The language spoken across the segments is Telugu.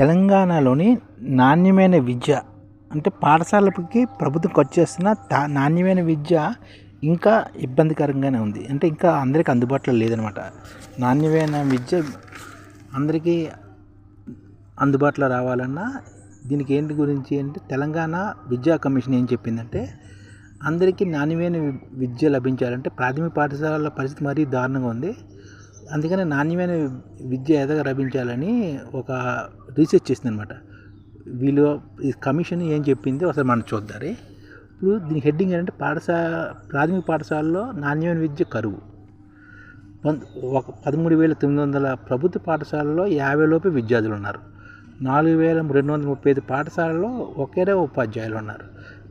తెలంగాణలోని నాణ్యమైన విద్య అంటే పాఠశాలకి ప్రభుత్వం ఖర్చు చేస్తున్న తా నాణ్యమైన విద్య ఇంకా ఇబ్బందికరంగానే ఉంది. అంటే ఇంకా అందరికీ అందుబాటులో లేదనమాట. నాణ్యమైన విద్య అందరికీ అందుబాటులో రావాలన్నా దీనికి ఏంటి గురించి అంటే తెలంగాణ విద్యా కమిషన్ ఏం చెప్పిందంటే అందరికీ నాణ్యమైన విద్య లభించాలంటే ప్రాథమిక పాఠశాలల పరిస్థితి మరీ దారుణంగా ఉంది. అందుకని నాణ్యమైన విద్య ఎదగ లభించాలని ఒక రీసెర్చ్ చేసింది అనమాట వీళ్ళు ఈ కమిషన్ ఏం చెప్పింది ఒకసారి మనం చూద్దారి ఇప్పుడు దీని హెడ్డింగ్ ఏంటంటే పాఠశాల ప్రాథమిక పాఠశాలలో నాణ్యమైన విద్య కరువు. ఒక పదమూడు వేల తొమ్మిది వందల ప్రభుత్వ పాఠశాలలో యాభై లోపే విద్యార్థులు ఉన్నారు. నాలుగు వేల రెండు వందల ముప్పై ఐదు పాఠశాలలో ఒకేరే ఉపాధ్యాయులు ఉన్నారు.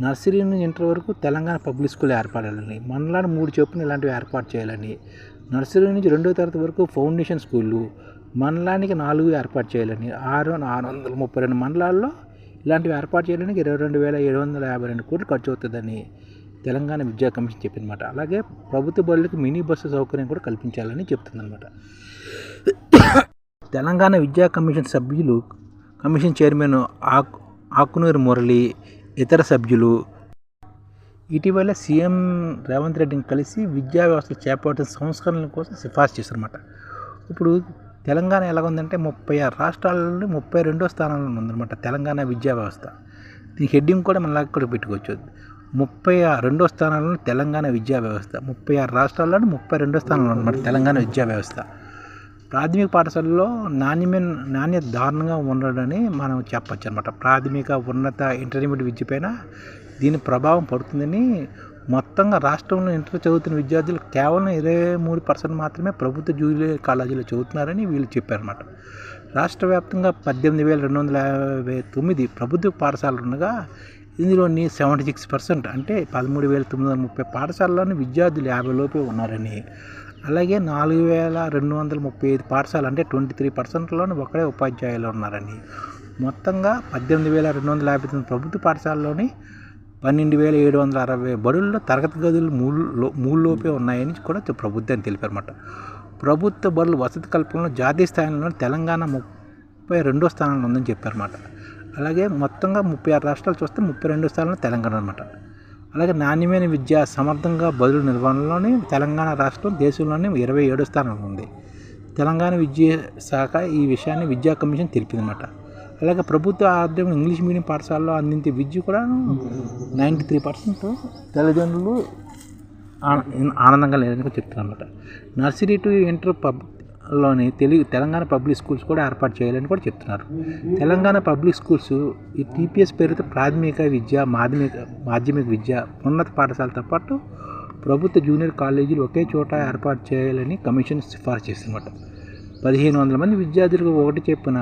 నర్సరీ నుంచి ఇంటర్ వరకు తెలంగాణ పబ్లిక్ స్కూల్ ఏర్పడాలని మనలాంటి మూడు చొప్పున ఇలాంటివి ఏర్పాటు చేయాలని నర్సరీ నుంచి రెండో తరగతి వరకు ఫౌండేషన్ స్కూళ్ళు మండలానికి నాలుగు ఏర్పాటు చేయాలని ఆరు ఆరు వందల ముప్పై రెండు మండలాల్లో ఇలాంటివి ఏర్పాటు చేయడానికి ఇరవై రెండు వేల ఏడు వందల యాభై రెండు కోట్లు ఖర్చు అవుతుందని తెలంగాణ విద్యా కమిషన్ చెప్పిందన్నమాట. అలాగే ప్రభుత్వ బడులకు మినీ బస్సు సౌకర్యం కూడా కల్పించాలని చెప్తుందన్నమాట. తెలంగాణ విద్యా కమిషన్ సభ్యులు కమిషన్ చైర్మన్ ఆకు ఆకునూరు మురళి ఇతర సభ్యులు ఇటీవల సీఎం రేవంత్ రెడ్డిని కలిసి విద్యా వ్యవస్థ చేపట్టిన సంస్కరణల కోసం సిఫార్సు చేశారన్నమాట. ఇప్పుడు తెలంగాణ ఎలా ఉందంటే ముప్పై ఆరు రాష్ట్రాలలో ముప్పై రెండో స్థానంలో ఉందన్నమాట తెలంగాణ విద్యా వ్యవస్థ. దీని హెడ్డింగ్ కూడా మనలాగా కూడా పెట్టుకోవచ్చు. ముప్పై ఆరు రెండో స్థానంలో తెలంగాణ విద్యా వ్యవస్థ. ముప్పై ఆరు రాష్ట్రాల్లో ముప్పై రెండో స్థానంలో ఉన్నమాట తెలంగాణ విద్యా వ్యవస్థ. ప్రాథమిక పాఠశాలలో నాణ్యమైన నాణ్యత దారుణంగా ఉండడని మనం చెప్పచ్చు అనమాట ప్రాథమిక ఉన్నత ఇంటర్మీడియట్ విద్యపైన దీని ప్రభావం పడుతుందని మొత్తంగా రాష్ట్రంలో ఇంటర్ చదువుతున్న విద్యార్థులు కేవలం ఇరవై మూడు పర్సెంట్ మాత్రమే ప్రభుత్వ జూనియర్ కాలేజీలో చదువుతున్నారని వీళ్ళు చెప్పారన్నమాట. రాష్ట్ర వ్యాప్తంగా పద్దెనిమిది వేల రెండు వందల యాభై తొమ్మిది ప్రభుత్వ పాఠశాలలు ఉండగా ఇందులోని సెవెంటీ సిక్స్ పర్సెంట్ అంటే పదమూడు వేల తొమ్మిది వందల ముప్పై పాఠశాలలోని విద్యార్థులు యాభై లోపే ఉన్నారని అలాగే నాలుగు వేల రెండు వందల ముప్పై ఐదు పాఠశాలలు అంటే ట్వంటీ త్రీ పర్సెంట్లోని ఒకడే ఉపాధ్యాయులు ఉన్నారని మొత్తంగా పద్దెనిమిది వేల రెండు వందల యాభై తొమ్మిది ప్రభుత్వ పాఠశాలలోని పన్నెండు వేల ఏడు వందల అరవై బడుల్లో తరగతి గదులు మూడు లో- ఉన్నాయని కూడా ప్రభుత్వాన్ని తెలిపారన్నమాట. ప్రభుత్వ బడులు వసతి కల్పనలో జాతీయ స్థాయిలో తెలంగాణ ముప్పై రెండో స్థానంలో ఉందని చెప్పారన్నమాట. అలాగే మొత్తంగా ముప్పై ఆరు రాష్ట్రాలు చూస్తే ముప్పై రెండో స్థానంలో తెలంగాణ అనమాట అలాగే నాణ్యమైన విద్య సమర్థంగా బదులు నిర్వహణలోని తెలంగాణ రాష్ట్రం దేశంలోనే ఇరవై ఏడో స్థానంలో ఉంది. తెలంగాణ విద్యా శాఖ ఈ విషయాన్ని విద్యా కమిషన్ తెలిపిందన్నమాట. అలాగే ప్రభుత్వ ఆధ్వర్యంలో ఇంగ్లీష్ మీడియం పాఠశాలలో అందించే విద్య కూడా నైంటీ త్రీ పర్సెంట్ తల్లిదండ్రులు ఆన- ఆనందంగా లేదని కూడా చెప్తున్నారు అనమాట నర్సరీ టు ఇంటర్ పబ్లోని తెలుగు తెలంగాణ పబ్లిక్ స్కూల్స్ కూడా ఏర్పాటు చేయాలని కూడా చెప్తున్నారు. తెలంగాణ పబ్లిక్ స్కూల్స్ ఈ టీపీఎస్ పేరుతో ప్రాథమిక విద్య మాధ్యమిక మాధ్యమిక విద్య ఉన్నత పాఠశాలతో పాటు ప్రభుత్వ జూనియర్ కాలేజీలు ఒకే చోట ఏర్పాటు చేయాలని కమిషన్ సిఫార్సు చేస్తున్నమాట పదిహేను వందల మంది విద్యార్థులకు ఒకటి చెప్పిన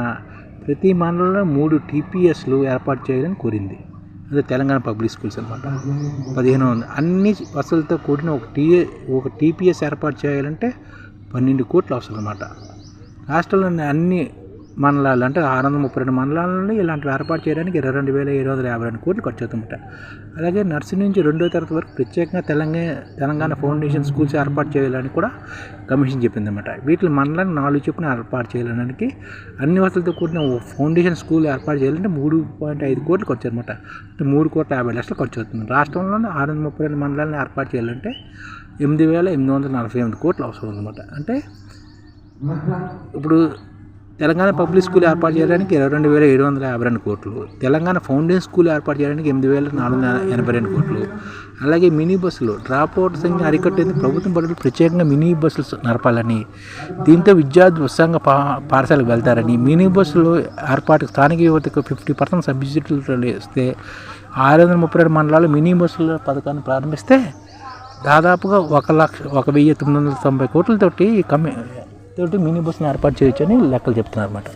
ప్రతి మండలంలో మూడు టీపీఎస్లు ఏర్పాటు చేయాలని కోరింది. అదే తెలంగాణ పబ్లిక్ స్కూల్స్ అనమాట పదిహేను అన్ని వసతులతో కూడిన ఒక టీ ఒక టీపీఎస్ ఏర్పాటు చేయాలంటే పన్నెండు కోట్లు అవసరం అనమాట రాష్ట్రంలోని అన్ని మండలాలు అంటే ఆరు వందల ముప్పై రెండు మండలాల నుండి ఇలాంటివి ఏర్పాటు చేయడానికి ఇరవై రెండు వేల ఏడు వందల యాభై రెండు కోట్లు ఖర్చు అవుతుందట. అలాగే నర్సు నుంచి రెండో తరగతి వరకు ప్రత్యేకంగా తెలంగాణ తెలంగాణ ఫౌండేషన్ స్కూల్స్ ఏర్పాటు చేయాలని కూడా కమిషన్ చెప్పిందన్నమాట. వీటిని మండలాన్ని నాలుగు చొప్పున ఏర్పాటు చేయాలనడానికి అన్ని వసతులతో కూడిన ఫౌండేషన్ స్కూల్ ఏర్పాటు చేయాలంటే మూడు పాయింట్ ఐదు కోట్లు ఖర్చు అనమాట అంటే మూడు కోట్ల యాభై లక్షలు ఖర్చు అవుతుంది. రాష్ట్రంలోనే ఆరు వందల ముప్పై రెండు మండలాలను ఏర్పాటు చేయాలంటే ఎనిమిది వేల ఎనిమిది వందల నలభై ఎనిమిది కోట్లు అవసరం అనమాట అంటే ఇప్పుడు తెలంగాణ పబ్లిక్ స్కూల్ ఏర్పాటు చేయడానికి ఇరవై రెండు వేల ఏడు వందల యాభై రెండు కోట్లు. తెలంగాణ ఫౌండేషన్ స్కూల్ ఏర్పాటు చేయడానికి ఎనిమిది వేల నాలుగు వందల ఎనభై రెండు కోట్లు. అలాగే మినీ బస్సులు డ్రాప్ అవుట్ సంఖ్య అరికట్టేందుకు ప్రభుత్వం బడులు ప్రత్యేకంగా మినీ బస్సులు నడపాలని దీంతో విద్యార్థులు ఉత్సాహంగా పా పాఠశాలకు వెళ్తారని మినీ బస్సులు ఏర్పాటు స్థానిక యువతకు ఫిఫ్టీ పర్సెంట్ సబ్సిడీలు ఇస్తే ఆరు వందల ముప్పై రెండు మండలాలు మినీ బస్సుల పథకాన్ని ప్రారంభిస్తే దాదాపుగా ఒక లక్ష ఒక వెయ్యి తొమ్మిది వందల తొంభై కోట్లతోటి కమి తోటి మినీ బస్ని ఏర్పాటు చేయొచ్చు అని లెక్కలు చెప్తున్నారు అనమాట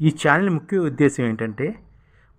ఈ ఛానల్ ముఖ్య ఉద్దేశం ఏంటంటే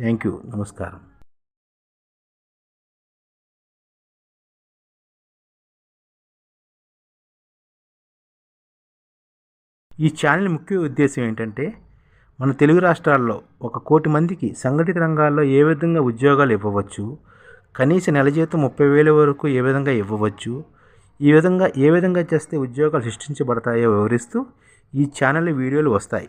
Thank you. నమస్కారం. ఈ ఛానల్ ముఖ్య ఉద్దేశం ఏంటంటే మన తెలుగు రాష్ట్రాల్లో ఒక కోటి మందికి సంఘటిత రంగాల్లో ఏ విధంగా ఉద్యోగాలు ఇవ్వవచ్చు కనీస నెల జీతం ముప్పై వేల వరకు ఏ విధంగా ఇవ్వవచ్చు ఈ విధంగా ఏ విధంగా చేస్తే ఉద్యోగాలు సృష్టించబడతాయో వివరిస్తూ ఈ ఛానల్ వీడియోలు వస్తాయి.